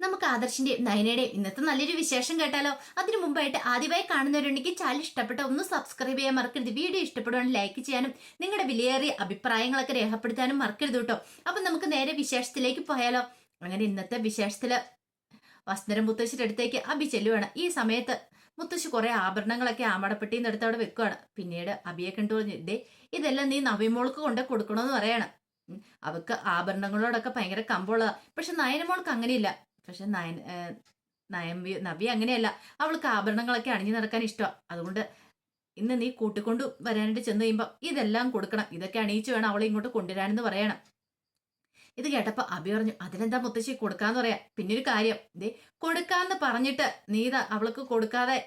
നമുക്ക് ആദർശിന്റെയും നയനയുടെയും ഇന്നത്തെ നല്ലൊരു വിശേഷം കേട്ടാലോ? അതിനു മുമ്പായിട്ട് ആദ്യമായി കാണുന്നവരുണ്ടെങ്കിൽ ചാനൽ ഇഷ്ടപ്പെട്ട ഒന്ന് സബ്സ്ക്രൈബ് ചെയ്യാൻ മറക്കരുത്. വീഡിയോ ഇഷ്ടപ്പെടുവാണെങ്കിൽ ലൈക്ക് ചെയ്യാനും നിങ്ങളുടെ വിലയേറിയ അഭിപ്രായങ്ങളൊക്കെ രേഖപ്പെടുത്താനും മറക്കരുത് കേട്ടോ. അപ്പൊ നമുക്ക് നേരെ വിശേഷത്തിലേക്ക് പോയാലോ? അങ്ങനെ ഇന്നത്തെ വിശേഷത്തിൽ വസ്ത്രം മുത്തശ്ശിയുടെ അടുത്തേക്ക് അബി ചെല്ലുവാണ്. ഈ സമയത്ത് മുത്തശ്ശി കുറെ ആഭരണങ്ങളൊക്കെ ആമടപ്പെട്ടിയിൽ നിന്ന് എടുത്ത് അവിടെ വെക്കുവാണ്. പിന്നീട് അബിയെ കണ്ടു പറഞ്ഞു ദേ ഇതെല്ലാം നീ നവിമോൾക്ക് കൊണ്ട് കൊടുക്കണമെന്ന് പറയാണ്. അവക്ക് ആഭരണങ്ങളോടൊക്കെ ഭയങ്കര കമ്പുള്ളതാ പക്ഷെ നയനമോൾക്ക് അങ്ങനെയില്ല. പക്ഷെ നയൻ നയമ്പി നവ്യ അങ്ങനെയല്ല. അവൾക്ക് ആഭരണങ്ങളൊക്കെ അണിഞ്ഞു നടക്കാൻ ഇഷ്ടമാണ് അതുകൊണ്ട് ഇന്ന് നീ കൂട്ടിക്കൊണ്ടു വരാനായിട്ട് ചെന്ന് കഴിയുമ്പോൾ ഇതെല്ലാം കൊടുക്കണം. ഇതൊക്കെ അണിയിച്ചു വേണം അവളെ ഇങ്ങോട്ട് കൊണ്ടുവരാനെന്ന് പറയണം. ഇത് കേട്ടപ്പോൾ അബി പറഞ്ഞു അതിനെന്താ മുത്തശ്ശി കൊടുക്കാന്ന് പറയാ? പിന്നെ ഒരു കാര്യം. ദേ കൊടുക്കാന്ന് പറഞ്ഞിട്ട് നീ ഇത് അവൾക്ക് കൊടുക്കാതെ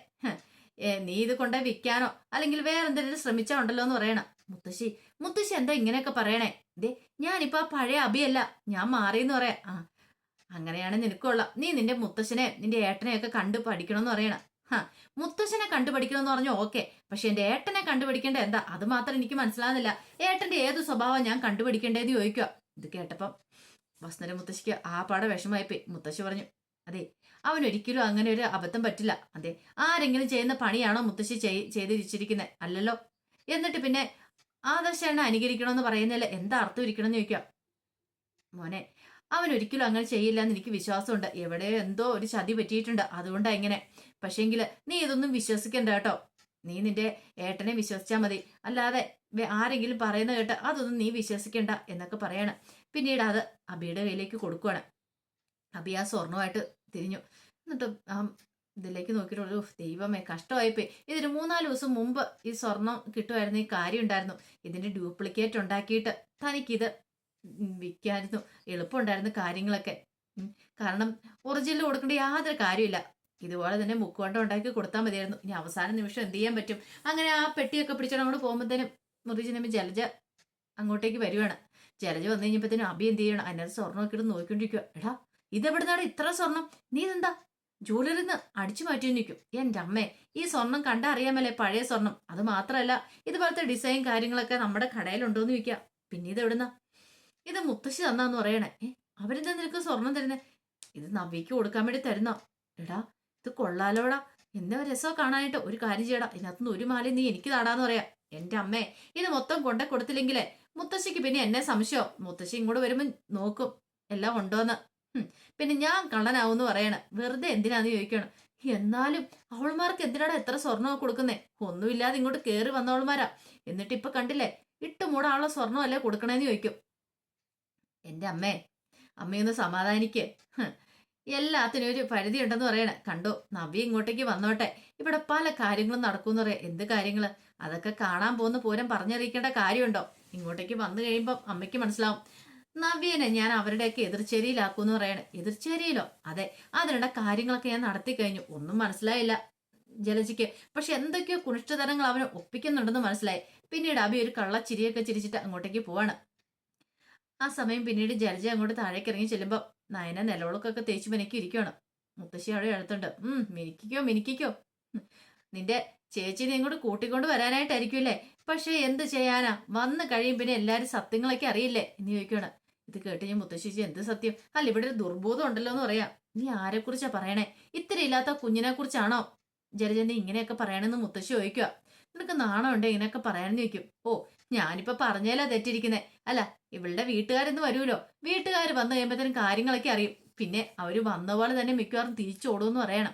നീ ഇത് കൊണ്ടേ വിൽക്കാനോ അല്ലെങ്കിൽ വേറെ എന്തെങ്കിലും ശ്രമിച്ചാ ഉണ്ടല്ലോ എന്ന് പറയണം. മുത്തശ്ശി മുത്തശ്ശി എന്താ ഇങ്ങനെയൊക്കെ പറയണേ? ദേ ഞാനിപ്പോ ആ പഴയ അബിയല്ല ഞാൻ മാറിയെന്ന് പറയാ. ആ അങ്ങനെയാണ് നിനക്കുള്ള. നീ നിന്റെ മുത്തശ്ശനെ നിന്റെ ഏട്ടനെയൊക്കെ കണ്ടു പഠിക്കണമെന്ന് പറയണം. ഹാ മുത്തശ്ശനെ കണ്ടുപഠിക്കണമെന്ന് പറഞ്ഞു ഓക്കെ. പക്ഷെ എന്റെ ഏട്ടനെ കണ്ടുപിടിക്കേണ്ട എന്താ? അത് മാത്രം എനിക്ക് മനസ്സിലാകുന്നില്ല ഏട്ടന്റെ ഏത് സ്വഭാവം ഞാൻ കണ്ടുപിടിക്കേണ്ടതെന്ന് ചോദിക്കുക. ഇത് കേട്ടപ്പം വസന്തര മുത്തശ്ശിക്ക് ആ പാടെ വിഷമായിപ്പോയി മുത്തശ്ശി പറഞ്ഞു അതെ അവൻ ഒരിക്കലും അങ്ങനെ ഒരു അബദ്ധം പറ്റില്ല. അതെ ആരെങ്കിലും ചെയ്യുന്ന പണിയാണോ മുത്തശ്ശി ചെയ് ചെയ്തിരിച്ചിരിക്കുന്നത് അല്ലല്ലോ. എന്നിട്ട് പിന്നെ ആദർശേണ്ണ അനുകരിക്കണമെന്ന് പറയുന്നതിൽ എന്താ അർത്ഥം ഇരിക്കണമെന്ന് ചോദിക്കാം മോനെ അവൻ ഒരിക്കലും അങ്ങനെ ചെയ്യില്ല എന്ന് എനിക്ക് വിശ്വാസമുണ്ട്. എവിടെ എന്തോ ഒരു ചതി പറ്റിയിട്ടുണ്ട്. അതുകൊണ്ടാ ഇങ്ങനെ. പക്ഷേങ്കിൽ നീ ഇതൊന്നും വിശ്വസിക്കണ്ട കേട്ടോ. നീ നിന്റെ ഏട്ടനെ വിശ്വസിച്ചാൽ മതി. അല്ലാതെ ആരെങ്കിലും പറയുന്ന കേട്ട് അതൊന്നും നീ വിശ്വസിക്കണ്ട എന്നൊക്കെ പറയാണ്. പിന്നീട് അത് അബിയുടെ കയ്യിലേക്ക് കൊടുക്കുവാണ്. അബി ആ സ്വർണമായിട്ട് തിരിഞ്ഞു. എന്നിട്ട് ആ ഇതിലേക്ക് ഒരു ദൈവമേ കഷ്ടമായിപ്പോയി. ഇതിന് മൂന്നാൽ ദിവസം മുമ്പ് ഈ സ്വർണം കിട്ടുമായിരുന്നു ഈ കാര്യം ഉണ്ടായിരുന്നു. ഇതിന്റെ ഡ്യൂപ്ലിക്കേറ്റ് ഉണ്ടാക്കിയിട്ട് തനിക്കിത് വിൽക്കായിരുന്നു എളുപ്പമുണ്ടായിരുന്നു കാര്യങ്ങളൊക്കെ. കാരണം ഒറിജിനൽ കൊടുക്കേണ്ട യാതൊരു കാര്യമില്ല ഇതുപോലെ തന്നെ മുക്കുവണ്ടം ഉണ്ടാക്കി കൊടുത്താൽ മതിയായിരുന്നു. ഇനി അവസാന നിമിഷം എന്ത് ചെയ്യാൻ പറ്റും? അങ്ങനെ ആ പെട്ടിയൊക്കെ പിടിച്ചോണ്ട് അങ്ങോട്ട് പോകുമ്പോഴത്തേനും മുറിജിനമ്മ ജലജ അങ്ങോട്ടേക്ക് വരുവാണ്. ജലജ വന്നു കഴിഞ്ഞപ്പോഴത്തേനും അബി എന്ത് ചെയ്യണം അതിനകത്ത് സ്വർണം ഒക്കെ ഇട്ട് നോക്കിക്കൊണ്ടിരിക്കുക എടാ ഇതെവിടുന്നാണ് ഇത്ര സ്വർണം നീ ഇതെന്താ? ജ്വല്ലറിൽ നിന്ന് അടിച്ചു മാറ്റി നിൽക്കും എന്റെ അമ്മേ ഈ സ്വർണം കണ്ടാ അറിയാമല്ലേ? പഴയ സ്വർണം അത് മാത്രമല്ല ഇതുപോലത്തെ ഡിസൈൻ കാര്യങ്ങളൊക്കെ നമ്മുടെ കടയിലുണ്ടോന്ന് ചോദിക്കാം. പിന്നെ ഇത് എവിടുന്ന? ഇത് മുത്തശ്ശി തന്നാന്ന് പറയണേ. ഏ അവരെന്താ നിനക്ക് സ്വർണം തരുന്നേ? ഇത് നവ്യക്ക് കൊടുക്കാൻ വേണ്ടി തരുന്ന? എടാ ഇത് കൊള്ളാലോടാ. എന്താ രസമോ കാണാനായിട്ട് ഒരു കാര്യം ചെയ്യടാ. ഇതിനകത്തുനിന്ന് ഒരു മാലയും നീ എനിക്ക് താടാന്ന് പറയാ. എന്റെ അമ്മേ ഇത് മൊത്തം കൊണ്ടേ കൊടുത്തില്ലെങ്കിലേ മുത്തശ്ശിക്ക് പിന്നെ എന്നെ സംശയോ? മുത്തശ്ശി ഇങ്ങോട്ട് വരുമ്പോ നോക്കും. എല്ലാം ഉണ്ടോന്ന്. പിന്നെ ഞാൻ കള്ളനാവൂന്ന് പറയണ. വെറുതെ എന്തിനാന്ന് ചോദിക്കണം. എന്നാലും അവൾമാർക്ക് എന്തിനാടാ എത്ര സ്വർണം കൊടുക്കുന്നേ? ഒന്നുമില്ലാതെ ഇങ്ങോട്ട് കേറി വന്നവൾമാരാ. എന്നിട്ട് ഇപ്പൊ കണ്ടില്ലേ? ഇട്ട് മൂടാനുള്ള സ്വർണമല്ലേ കൊടുക്കണേന്ന് ചോദിക്കും. എന്റെ അമ്മേ അമ്മയൊന്ന് സമാധാനിക്ക്. എല്ലാത്തിനും ഒരു പരിധി ഉണ്ടെന്ന് പറയണേ. കണ്ടോ നവി ഇങ്ങോട്ടേക്ക് വന്നോട്ടെ. ഇവിടെ പല കാര്യങ്ങളും നടക്കുമെന്ന് പറയാം. എന്ത് കാര്യങ്ങൾ അതൊക്കെ കാണാൻ പോകുന്ന പൂരം പറഞ്ഞറിയിക്കേണ്ട കാര്യമുണ്ടോ? ഇങ്ങോട്ടേക്ക് വന്നു കഴിയുമ്പോൾ അമ്മയ്ക്ക് മനസ്സിലാവും. നവ്യനെ ഞാൻ അവരുടെയൊക്കെ എതിർച്ചേരിയിലാക്കൂന്ന് പറയണേ. എതിർച്ചേരിയിലോ അതെ അതിനിടെ കാര്യങ്ങളൊക്കെ ഞാൻ നടത്തി കഴിഞ്ഞു. ഒന്നും മനസ്സിലായില്ല ജലജിക്ക്. പക്ഷെ എന്തൊക്കെയോ കുണിഷ്ടതരങ്ങൾ അവനെ ഒപ്പിക്കുന്നുണ്ടെന്ന് മനസ്സിലായി. പിന്നീട് അബി ഒരു കള്ളച്ചിരിയൊക്കെ ചിരിച്ചിട്ട് അങ്ങോട്ടേക്ക് പോവാണ്. ആ സമയം പിന്നീട് ജലജ അങ്ങോട്ട് താഴേക്ക് ഇറങ്ങി ചെല്ലുമ്പോൾ നയന നിലവിളക്കൊക്കെ തേച്ച് മിനക്കി ഇരിക്കുകയാണ് മുത്തശ്ശി അവിടെ എഴുത്തുണ്ട് ഉം മിനിക്കിക്കോ ഉം. നിന്റെ ചേച്ചിനെ ഇങ്ങോട്ട് കൂട്ടിക്കൊണ്ട് വരാനായിട്ടായിരിക്കുമല്ലേ? പക്ഷെ എന്ത് ചെയ്യാനാ? വന്നു കഴിയും പിന്നെ എല്ലാരും സത്യങ്ങളൊക്കെ അറിയില്ലേ? എന്ന് ചോദിക്കുകയാണ് ഇത് കേട്ട് ഞാൻ മുത്തശ്ശിച്ച് എന്ത് സത്യം? അല്ല ഇവിടെ ഒരു ദുർബോധം ഉണ്ടല്ലോ എന്ന് പറയാം. നീ ആരെ കുറിച്ചാ പറയണേ? ഇത്ര ഇല്ലാത്ത കുഞ്ഞിനെ കുറിച്ചാണോ? ജലജന്റെ ഇങ്ങനെയൊക്കെ പറയണെന്ന് മുത്തശ്ശി ചോദിക്കുക നിനക്ക് നാണമുണ്ട് ഇങ്ങനെയൊക്കെ പറയാനെന്ന് ചോദിക്കും. ഓ ഞാനിപ്പോ പറഞ്ഞേലാ തെറ്റിരിക്കുന്നേ. അല്ല ഇവളുടെ വീട്ടുകാരൊന്നും വരൂലോ വീട്ടുകാർ വന്നു കഴിയുമ്പോഴത്തേനും കാര്യങ്ങളൊക്കെ അറിയും. പിന്നെ അവർ വന്ന പോലെ തന്നെ മിക്കവാറും തിരിച്ചോടുമെന്ന് പറയണം.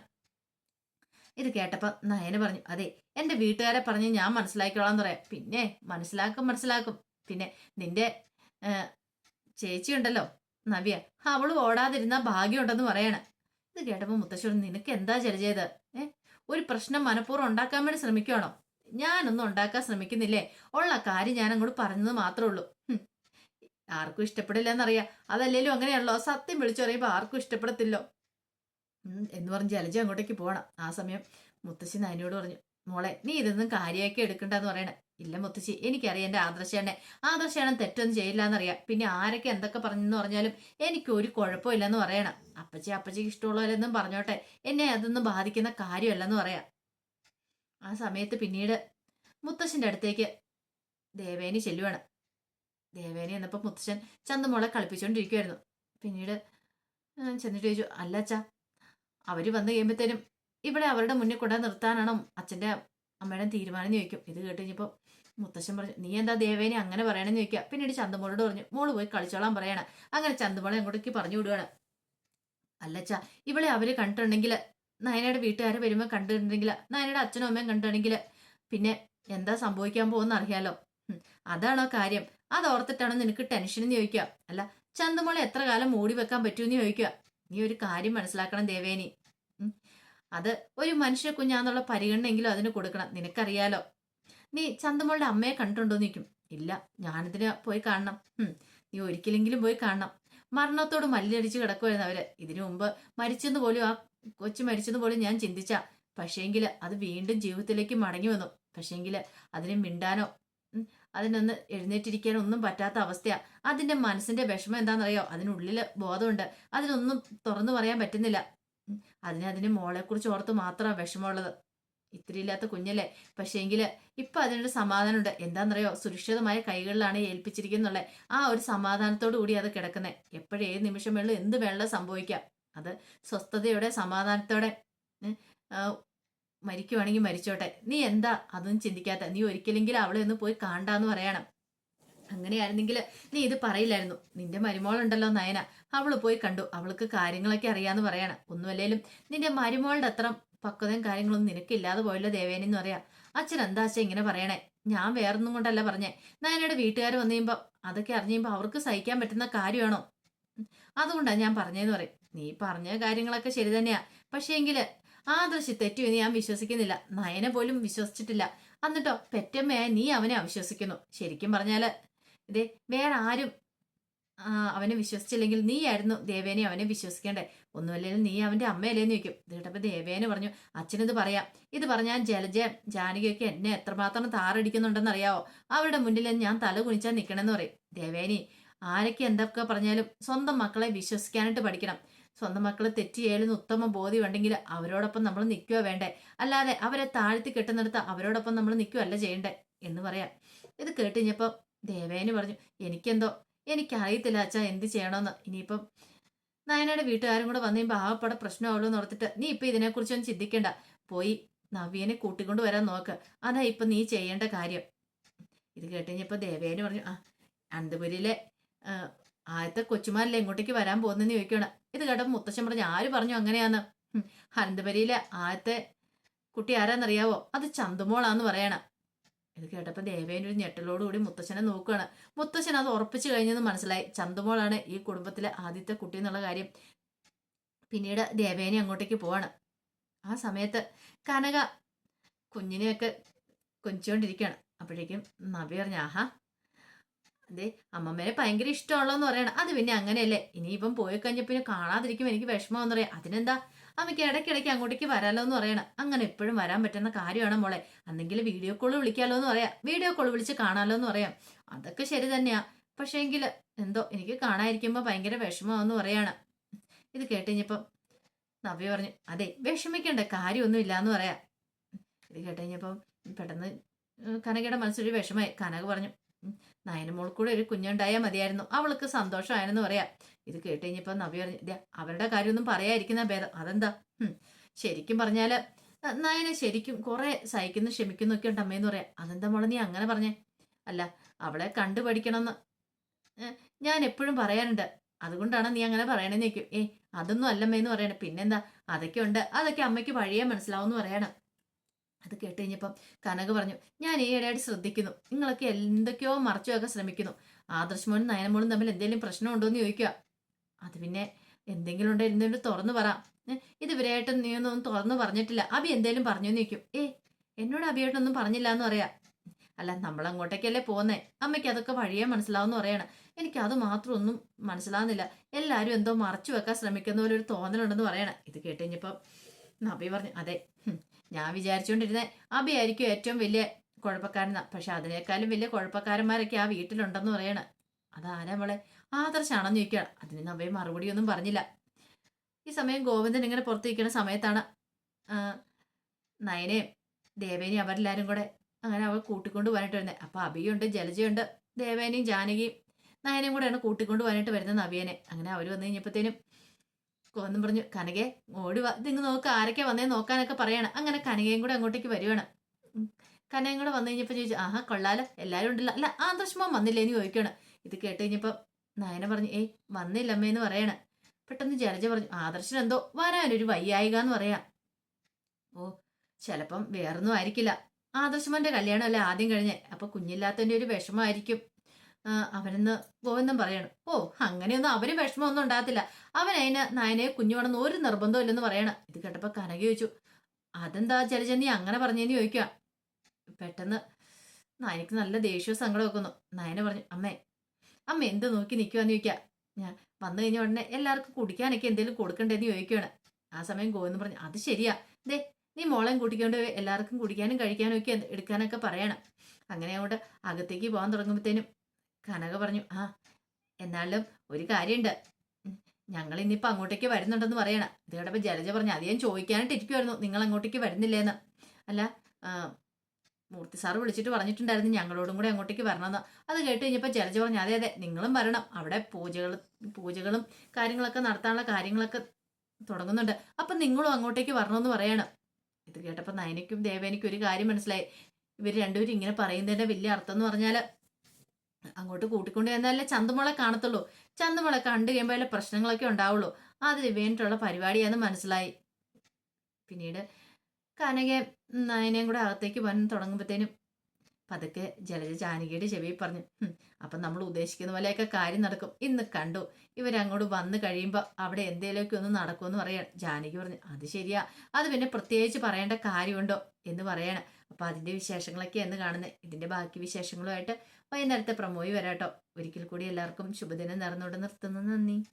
ഇത് കേട്ടപ്പോ നയന പറഞ്ഞു അതെ എന്റെ വീട്ടുകാരെ പറഞ്ഞ് ഞാൻ മനസ്സിലാക്കിക്കോളാം എന്ന് പറയാം. പിന്നെ മനസ്സിലാക്കും മനസ്സിലാക്കും. പിന്നെ നിന്റെ ചേച്ചിയുണ്ടല്ലോ നവ്യ. അവൾ ഓടാതിരുന്ന ഭാഗ്യമുണ്ടെന്ന് പറയണ. ഇത് കേട്ടപ്പോ മുത്തശ്ശോട് നിനക്ക് എന്താ ജലജയത് ഏ ഒരു പ്രശ്നം മനഃപൂർവം ഉണ്ടാക്കാൻ വേണ്ടി ശ്രമിക്കുകയാണോ ഞാനൊന്നും ഉണ്ടാക്കാൻ ശ്രമിക്കുന്നില്ലേ? ഉള്ള കാര്യം ഞാൻ അങ്ങോട്ട് പറഞ്ഞത് മാത്രമേ ഉള്ളൂ. ആർക്കും ഇഷ്ടപ്പെടില്ല എന്നറിയാം അതല്ലേലും അങ്ങനെയാണല്ലോ. സത്യം വിളിച്ചു പറയുമ്പോൾ ആർക്കും ഇഷ്ടപ്പെടത്തില്ലോ. എന്ന് പറഞ്ഞ് ജലജ അങ്ങോട്ടേക്ക് പോകണം ആ സമയം മുത്തശ്ശി നാനിയോട് പറഞ്ഞു മോളെ നീ ഇതൊന്നും കാര്യമാക്കി എടുക്കണ്ടെന്ന് പറയണേ. ഇല്ല മുത്തശ്ശി എനിക്കറിയാം എന്റെ ആദർശേണ്ണെ ആദർശേണ്ണൻ തെറ്റൊന്നും ചെയ്യില്ല എന്നറിയാം പിന്നെ ആരൊക്കെ എന്തൊക്കെ പറഞ്ഞെന്ന് പറഞ്ഞാലും എനിക്ക് ഒരു കുഴപ്പമില്ലെന്ന് പറയണം. അപ്പച്ചി അപ്പച്ചിക്ക് ഇഷ്ടമുള്ളവരെന്നും പറഞ്ഞോട്ടെ. എന്നെ അതൊന്നും ബാധിക്കുന്ന കാര്യമല്ലെന്ന് പറയാം. ആ സമയത്ത് പിന്നീട് മുത്തശ്ശന്റെ അടുത്തേക്ക് ദേവേനി ചെല്ലുവാണ്. ദേവേനി എന്നപ്പോൾ മുത്തശ്ശൻ ചന്തമോളെ കളിപ്പിച്ചുകൊണ്ടിരിക്കുമായിരുന്നു പിന്നീട് ചെന്നിട്ട് ചോദിച്ചു അല്ല അച്ഛാ അവർ വന്നു കഴിയുമ്പോഴത്തേനും ഇവിടെ അവരുടെ മുന്നിൽ കൊണ്ടു നിർത്താനാണോ അച്ഛന്റെ അമ്മയുടെ തീരുമാനം ചോദിക്കും. ഇത് കേട്ട് കഴിഞ്ഞപ്പോൾ മുത്തശ്ശൻ പറഞ്ഞു നീ എന്താ ദേവേനി അങ്ങനെ പറയണമെന്ന് ചോദിക്കുക പിന്നീട് ചന്തമോളോട് പറഞ്ഞു മോൾ പോയി കളിച്ചോളാൻ പറയണം. അങ്ങനെ ചന്തമോളെ അങ്ങോട്ടേക്ക് പറഞ്ഞു വിടുവാണ്. അല്ലച്ചാ ഇവളെ അവർ കണ്ടിട്ടുണ്ടെങ്കിൽ നയനയുടെ വീട്ടുകാരെ വരുമ്പോൾ കണ്ടിട്ടുണ്ടെങ്കിൽ നയനയുടെ അച്ഛനും അമ്മയും കണ്ടിട്ടുണ്ടെങ്കിൽ പിന്നെ എന്താ സംഭവിക്കാൻ പോകുന്ന അറിയാലോ. അതാണോ കാര്യം. അത് ഓർത്തിട്ടാണോ നിനക്ക് ടെൻഷൻ എന്ന് ചോദിക്കുക. അല്ല ചന്തമോളെ എത്ര കാലം മൂടി വെക്കാൻ പറ്റുമെന്ന് ചോദിക്കുക. നീ ഒരു കാര്യം മനസ്സിലാക്കണം ദേവേനി. അത് ഒരു മനുഷ്യ കുഞ്ഞാന്നുള്ള പരിഗണനെങ്കിലും അതിന് കൊടുക്കണം. നിനക്കറിയാലോ. നീ ചന്തമോളുടെ അമ്മയെ കണ്ടിട്ടുണ്ടോന്ന് നിൽക്കും ഇല്ല ഞാനിതിന് പോയി കാണണം. നീ ഒരിക്കലെങ്കിലും പോയി കാണണം. മരണത്തോട് മല്ലടിച്ച് കിടക്കുമായിരുന്നു അവർ. ഇതിനു മുമ്പ് മരിച്ചെന്ന് പോലും ആ കൊച്ചു മരിച്ചതുപോലെ പോലും ഞാൻ ചിന്തിച്ച. പക്ഷേങ്കിൽ അത് വീണ്ടും ജീവിതത്തിലേക്ക് മടങ്ങി വന്നു. പക്ഷേങ്കിൽ അതിനെ മിണ്ടാനോ അതിനൊന്ന് എഴുന്നേറ്റിരിക്കാനോ ഒന്നും പറ്റാത്ത അവസ്ഥയാ. അതിന്റെ മനസ്സിന്റെ വിഷമം എന്താണെന്നറിയോ അതിനുള്ളിൽ ബോധമുണ്ട്. അതിനൊന്നും തുറന്നു പറയാൻ പറ്റുന്നില്ല. അതിനെ അതിന് മോളെക്കുറിച്ച് ഓർത്ത് മാത്രമാണ് വിഷമമുള്ളത്. ഇത്തിരി ഇല്ലാത്ത കുഞ്ഞല്ലേ? പക്ഷേങ്കിൽ ഇപ്പൊ അതിനൊരു സമാധാനമുണ്ട്. എന്താണെന്നറിയോ സുരക്ഷിതമായ കൈകളിലാണ് ഏൽപ്പിച്ചിരിക്കുന്നുള്ള. ആ ഒരു സമാധാനത്തോടു കൂടി അത് കിടക്കുന്നത് എപ്പോഴേത് നിമിഷം വെള്ളം എന്ത് വെള്ളം സംഭവിക്കാം. അത് സ്വസ്ഥതയോടെ സമാധാനത്തോടെ മരിക്കുവാണെങ്കിൽ മരിച്ചോട്ടെ. നീ എന്താ അതൊന്നും ചിന്തിക്കാത്ത? നീ ഒരിക്കലെങ്കിലും അവളെ ഒന്ന് പോയി കാണണ്ടാന്ന് പറയണം. അങ്ങനെയായിരുന്നെങ്കിൽ നീ ഇത് പറയില്ലായിരുന്നു. നിന്റെ മരുമോളുണ്ടല്ലോ നയന. അവൾ പോയി കണ്ടു. അവൾക്ക് കാര്യങ്ങളൊക്കെ അറിയാന്ന് പറയണം. ഒന്നുമല്ലേലും നിന്റെ മരുമോളുടെ അത്ര പക്വതയും കാര്യങ്ങളൊന്നും നിനക്കില്ലാതെ പോയല്ലോ ദേവേനെന്ന് പറയാം. അച്ഛൻ എന്താ അച്ഛൻ ഇങ്ങനെ പറയണേ? ഞാൻ വേറൊന്നും കൊണ്ടല്ല പറഞ്ഞേ. നയനയുടെ വീട്ടുകാർ വന്നു കഴിയുമ്പോൾ അതൊക്കെ അറിഞ്ഞു കഴിയുമ്പോൾ അവർക്ക് സഹിക്കാൻ പറ്റുന്ന കാര്യമാണോ? അതുകൊണ്ടാണ് അതുകൊണ്ടാ ഞാൻ പറഞ്ഞതെന്ന് പറയും. നീ പറഞ്ഞ കാര്യങ്ങളൊക്കെ ശരി തന്നെയാ. പക്ഷേ എങ്കിൽ തെറ്റു എന്ന് ഞാൻ വിശ്വസിക്കുന്നില്ല. നയനെ പോലും വിശ്വസിച്ചിട്ടില്ല. എന്നിട്ടോ പെറ്റമ്മയായ നീ അവനെ അവിശ്വസിക്കുന്നു. ശരിക്കും പറഞ്ഞാൽ ഇതേ വേറെ ആരും ആ, അവനെ വിശ്വസിച്ചില്ലെങ്കിൽ നീ ആയിരുന്നു ദേവേനെ അവനെ വിശ്വസിക്കേണ്ടേ. ഒന്നുമല്ലെങ്കിൽ നീ അവന്റെ അമ്മയല്ലേന്ന് ചോദിക്കും. ഇത് കേട്ടപ്പോ ദേവേനെ പറഞ്ഞു അച്ഛനിത് പറയാം. ഇത് പറഞ്ഞാൽ ജലജ ജാനകിയൊക്കെ എന്നെ എത്രമാത്രം താറടിക്കുന്നുണ്ടെന്ന് അറിയാവോ അവരുടെ മുന്നിൽ ഞാൻ തല കുണിച്ചാൽ നിൽക്കണമെന്ന് പറയും. ദേവേനി ആരൊക്കെ എന്തൊക്കെ പറഞ്ഞാലും സ്വന്തം മക്കളെ വിശ്വസിക്കാനായിട്ട് പഠിക്കണം. സ്വന്തം മക്കൾ തെറ്റ് ചെയ്യലെന്ന് ഉത്തമ ബോധ്യമുണ്ടെങ്കിൽ അവരോടൊപ്പം നമ്മൾ നിൽക്കുക വേണ്ടേ? അല്ലാതെ അവരെ താഴ്ത്തി കെട്ടുന്നിടത്ത് അവരോടൊപ്പം നമ്മൾ നിൽക്കുകയല്ല ചെയ്യണ്ടേ? എന്ന് പറയാം. ഇത് കേട്ട് കഴിഞ്ഞപ്പോൾ ദേവേന് പറഞ്ഞു എനിക്കെന്തോ? എനിക്കറിയത്തില്ല അച്ഛാ എന്ത് ചെയ്യണമെന്ന് ഇനിയിപ്പം നയനയുടെ വീട്ടുകാരും കൂടെ വന്നു കഴിയുമ്പോൾ ആകപ്പെടെ പ്രശ്നമാവുള്ളൂ എന്ന് ഓർത്തിട്ട് നീ ഇപ്പം ഇതിനെക്കുറിച്ചൊന്നും ചിന്തിക്കണ്ട. പോയി നവ്യനെ കൂട്ടിക്കൊണ്ട് വരാൻ നോക്ക്. അതാ ഇപ്പം നീ ചെയ്യേണ്ട കാര്യം. ഇത് കേട്ടുകഴിഞ്ഞപ്പോൾ ദേവേന് പറഞ്ഞു ആ അനന്തപുരിയിലെ ആദ്യത്തെ കൊച്ചുമാരല്ലേ ഇങ്ങോട്ടേക്ക് വരാൻ പോകുന്നെന്ന് ചോദിക്കണം ഇത് കേട്ടപ്പോൾ മുത്തശ്ശൻ പറഞ്ഞു ആര് പറഞ്ഞു അങ്ങനെയാന്ന്? ഹരന്തപരിയിലെ ആദ്യത്തെ കുട്ടി ആരാന്നറിയാവോ? അത് ചന്തുമോളാന്ന് പറയണം. ഇത് കേട്ടപ്പോൾ ദേവേന്റെ ഒരു ഞെട്ടലോടുകൂടി മുത്തശ്ശനെ നോക്കുകയാണ്. മുത്തശ്ശൻ അത് ഉറപ്പിച്ചു കഴിഞ്ഞെന്ന് മനസ്സിലായി. ചന്തുമോളാണ് ഈ കുടുംബത്തിലെ ആദ്യത്തെ കുട്ടി എന്നുള്ള കാര്യം. പിന്നീട് ദേവേനെ അങ്ങോട്ടേക്ക് പോവാണ്. ആ സമയത്ത് കനക കുഞ്ഞിനെയൊക്കെ കൊഞ്ചുകൊണ്ടിരിക്കുകയാണ് അപ്പോഴേക്കും നബി പറഞ്ഞു ആഹാ അതെ അമ്മമ്മേനെ ഭയങ്കര ഇഷ്ടമുള്ളതെന്ന് പറയണം. അത് പിന്നെ അങ്ങനെയല്ലേ? ഇനി ഇവൻ പോയി കഴിഞ്ഞ പിന്നെ കാണാതിരിക്കും എനിക്ക് വിഷമമെന്ന് പറയാം. അതിനെന്താ? അമ്മയ്ക്ക് ഇടയ്ക്കിടയ്ക്ക് അങ്ങോട്ടേക്ക് വരാലോ എന്ന് പറയണം. അങ്ങനെ എപ്പോഴും വരാൻ പറ്റുന്ന കാര്യമാണ് മോളെ. അന്നെങ്കിൽ വീഡിയോ കോൾ വിളിക്കാലോ എന്ന് പറയാം. വീഡിയോ കോൾ വിളിച്ച് കാണാലോ എന്ന് പറയാം. അതൊക്കെ ശരി തന്നെയാ. പക്ഷേങ്കിൽ എന്തോ എനിക്ക് കാണാതിരിക്കുമ്പോൾ ഭയങ്കര വിഷമമെന്ന് പറയാണ്. ഇത് കേട്ടുകഴിഞ്ഞപ്പം നവ്യ പറഞ്ഞു അതെ വിഷമിക്കേണ്ട കാര്യമൊന്നും ഇല്ലാന്ന് പറയാം. ഇത് കേട്ടുകഴിഞ്ഞപ്പം പെട്ടെന്ന് കനകയുടെ മനസ്സിലൊരു വിഷമായി കനക പറഞ്ഞു നയനമോൾ കൂടെ ഒരു കുഞ്ഞുണ്ടായാൽ മതിയായിരുന്നു. അവൾക്ക് സന്തോഷമായെന്ന് പറയാം. ഇത് കേട്ട് കഴിഞ്ഞപ്പോൾ നവി പറഞ്ഞു "ദേ, അവരുടെ കാര്യമൊന്നും പറയാതിരിക്കുന്ന ഭേദം. അതെന്താ? ശരിക്കും പറഞ്ഞാൽ നയനെ ശരിക്കും കുറെ സഹിക്കുന്നു ക്ഷമിക്കുന്നു ഒക്കെ ഉണ്ട് അമ്മയെന്ന് പറയാം. അതെന്താ മോളെ നീ അങ്ങനെ പറഞ്ഞേ? അല്ല അവളെ കണ്ടുപഠിക്കണമെന്ന് ഞാൻ എപ്പോഴും പറയാറുണ്ട്. അതുകൊണ്ടാണ് നീ അങ്ങനെ പറയണെന്ന് നിൽക്കും ഏ അതൊന്നും അല്ലമ്മയെന്ന് പറയണേ. പിന്നെന്താ? അതൊക്കെ ഉണ്ട്. അതൊക്കെ അമ്മയ്ക്ക് വഴിയേ മനസ്സിലാവുമെന്ന് പറയണം. അത് കേട്ട് കഴിഞ്ഞപ്പം കനക പറഞ്ഞു ഞാൻ ഈ ഇടയായിട്ട് ശ്രദ്ധിക്കുന്നു. നിങ്ങളൊക്കെ എന്തൊക്കെയോ മറച്ചു വെക്കാൻ ശ്രമിക്കുന്നു. ആദർശമോനും നയനമോളും തമ്മിൽ എന്തെങ്കിലും പ്രശ്നമുണ്ടോ എന്ന് ചോദിക്കുക. അത് പിന്നെ എന്തെങ്കിലും ഉണ്ടോ എന്തെങ്കിലും തുറന്നു പറ. ഏ, ഇത് ഇവരായിട്ട് നീ ഒന്നും തുറന്നു പറഞ്ഞിട്ടില്ല. അബി എന്തേലും പറഞ്ഞു നിൽക്കും ഏ എന്നോട് അബിയായിട്ടൊന്നും പറഞ്ഞില്ല എന്ന് പറയാ. അല്ല നമ്മൾ അങ്ങോട്ടേക്കല്ലേ പോകുന്നേ അമ്മയ്ക്ക് അതൊക്കെ വഴിയേ മനസ്സിലാവുമെന്ന് പറയണം. എനിക്ക് അത് മാത്രം ഒന്നും മനസ്സിലാവുന്നില്ല. എല്ലാവരും എന്തോ മറച്ചു വെക്കാൻ ശ്രമിക്കുന്ന പോലെ ഒരു തോന്നലുണ്ടെന്ന് പറയണം. ഇത് കേട്ട് കഴിഞ്ഞപ്പം നബി പറഞ്ഞു അതെ ഞാൻ വിചാരിച്ചുകൊണ്ടിരുന്നേ അബി ആയിരിക്കും ഏറ്റവും വലിയ കുഴപ്പക്കാരനാ. പക്ഷെ അതിനേക്കാളും വലിയ കുഴപ്പക്കാരന്മാരൊക്കെ ആ വീട്ടിലുണ്ടെന്ന് പറയണ. അതാരാ മോളെ? ആദർശാണെന്ന് ചോദിക്കുകയാണ്. അതിന് മറുപടി ഒന്നും പറഞ്ഞില്ല. ഈ സമയം ഗോവിന്ദൻ ഇങ്ങനെ പുറത്തു നിൽക്കുന്ന സമയത്താണ് നയനയും ദേവേനയും അവരെല്ലാവരും കൂടെ അങ്ങനെ അവൾ കൂട്ടിക്കൊണ്ട് പോകാനായിട്ട് വരുന്നത് അപ്പം അഭിയുണ്ട് ജലജയുണ്ട് ദേവേനയും ജാനകിയും നയനയും കൂടെയാണ് കൂട്ടിക്കൊണ്ട് പോകാനായിട്ട് വരുന്നത് നവിയനെ. അങ്ങനെ അവർ വന്നു കഴിഞ്ഞപ്പോഴത്തേനും കോന്നും പറഞ്ഞു കനകെ ഓടി വാ. ഇതിങ്ങ് നോക്ക് ആരൊക്കെ വന്നേ നോക്കാനൊക്കെ പറയാണ്. അങ്ങനെ കനകയും കൂടെ അങ്ങോട്ടേക്ക് വരുവാണ്. കനകയും കൂടെ വന്നു കഴിഞ്ഞപ്പോൾ ചോദിച്ചു ആഹാ കൊള്ളാലോ. എല്ലാവരും ഉണ്ടല്ലോ. അല്ല ആദർശമോ വന്നില്ലേ? എന്ന് ചോദിക്കുകയാണ് ഇത് കേട്ട് കഴിഞ്ഞപ്പോൾ നയന പറഞ്ഞു ഏയ് വന്നില്ല വന്നില്ലമ്മേന്ന് പറയണേ. പെട്ടെന്ന് ജലജ പറഞ്ഞു ആദർശൻ എന്തോ വരാനൊരു വയ്യായിക എന്ന് പറയാം. ഓ ചിലപ്പം വേറൊന്നും ആയിരിക്കില്ല. ആദർശമന്റെ കല്യാണം അല്ലേ ആദ്യം കഴിഞ്ഞേ. അപ്പൊ കുഞ്ഞില്ലാത്തതിന്റെ ഒരു വിഷമമായിരിക്കും. അവനെന്ന് ഗോവിന്ദൻ പറയണം. ഓ അങ്ങനെയൊന്നും അവന് വിഷമമൊന്നും ഉണ്ടാകത്തില്ല. അവൻ അതിന് നയനയെ കുഞ്ഞു വേണമെന്ന് ഒരു നിർബന്ധം ഇല്ലെന്ന് പറയണം. ഇത് കേട്ടപ്പോ കനക ചോദിച്ചു അതെന്താ ജലജ നീ അങ്ങനെ പറഞ്ഞെന്ന് ചോദിക്കുക. പെട്ടെന്ന് നയനക്ക് നല്ല ദേഷ്യവും സങ്കടം വെക്കുന്നു. നയന പറഞ്ഞു അമ്മേ അമ്മ എന്ത് നോക്കി നിൽക്കുവാന്ന് ചോദിക്കുക. ഞാൻ വന്നു കഴിഞ്ഞ ഉടനെ എല്ലാവർക്കും കുടിക്കാനൊക്കെ എന്തെങ്കിലും കൊടുക്കണ്ടേന്ന് ചോദിക്കുകയാണ് ആ സമയം ഗോവിന്ദൻ പറഞ്ഞു അത് ശരിയാ. ദേ നീ മോളെയും കൂട്ടിക്കൊണ്ട് എല്ലാവർക്കും കുടിക്കാനും കഴിക്കാനും ഒക്കെ എടുക്കാനൊക്കെ പറയണം. അങ്ങനെ അങ്ങോട്ട് അകത്തേക്ക് പോകാൻ തുടങ്ങുമ്പോഴത്തേനും കനക പറഞ്ഞു ആ എന്നാലും ഒരു കാര്യമുണ്ട് ഞങ്ങൾ ഇന്നിപ്പോൾ അങ്ങോട്ടേക്ക് വരുന്നുണ്ടെന്ന് പറയണം. ഇത് കേട്ടപ്പോൾ ജലജ പറഞ്ഞു അത് ഞാൻ ചോദിക്കാനായിട്ട് ഇരിക്കുമായിരുന്നു നിങ്ങൾ അങ്ങോട്ടേക്ക് വരുന്നില്ലേന്ന്. അല്ല മൂർത്തി സാർ വിളിച്ചിട്ട് പറഞ്ഞിട്ടുണ്ടായിരുന്നു ഞങ്ങളോടും കൂടെ അങ്ങോട്ടേക്ക് വരണമെന്ന്. അത് കേട്ട് കഴിഞ്ഞപ്പോൾ ജലജ പറഞ്ഞു അതെ അതെ നിങ്ങളും വരണം. അവിടെ പൂജകൾ പൂജകളും കാര്യങ്ങളൊക്കെ നടത്താനുള്ള കാര്യങ്ങളൊക്കെ തുടങ്ങുന്നുണ്ട്. അപ്പം നിങ്ങളും അങ്ങോട്ടേക്ക് വരണമെന്ന് പറയണം. ഇത് കേട്ടപ്പോൾ നയനയ്ക്കും ദേവേനയ്ക്കും ഒരു കാര്യം മനസ്സിലായി. ഇവർ രണ്ടുപേരും ഇങ്ങനെ പറയുന്നതിന്റെ വലിയ അർത്ഥം എന്ന് പറഞ്ഞാൽ അങ്ങോട്ട് കൂട്ടിക്കൊണ്ട് ചെന്നാലേ ചന്തമുള കാണത്തുള്ളൂ. ചന്തമുള കണ്ടു കഴിയുമ്പോൾ പ്രശ്നങ്ങളൊക്കെ ഉണ്ടാവുള്ളൂ. അതിന് വേണ്ടിയിട്ടുള്ള പരിപാടിയാന്ന് മനസ്സിലായി. പിന്നീട് കനക നയനയും കൂടെ അകത്തേക്ക് വൻ തുടങ്ങുമ്പോഴത്തേനും പതുക്കെ ജലജ ജാനകിയുടെ ചെവി പറഞ്ഞു "ഹും, അപ്പം നമ്മൾ ഉദ്ദേശിക്കുന്ന പോലെയൊക്കെ കാര്യം നടക്കും. ഇന്ന് കണ്ടു. ഇവരങ്ങോട്ട് വന്നു കഴിയുമ്പോൾ അവിടെ എന്തേലുമൊക്കെ ഒന്ന് നടക്കുമെന്ന് പറയാണ് ജാനകി പറഞ്ഞു അത് ശരിയാ. അത് പിന്നെ പ്രത്യേകിച്ച് പറയേണ്ട കാര്യമുണ്ടോ? എന്ന് പറയണം. അപ്പം അതിന്റെ വിശേഷങ്ങളൊക്കെ എന്ന് കാണുന്നത് ഇതിന്റെ ബാക്കി വിശേഷങ്ങളുമായിട്ട് വൈകുന്നേരത്തെ പ്രമോയി വരാട്ടോ. ഒരിക്കൽ കൂടി എല്ലാവർക്കും ശുഭദിനം നേർന്നുകൊണ്ട് നിർത്തുന്നു. നന്ദി.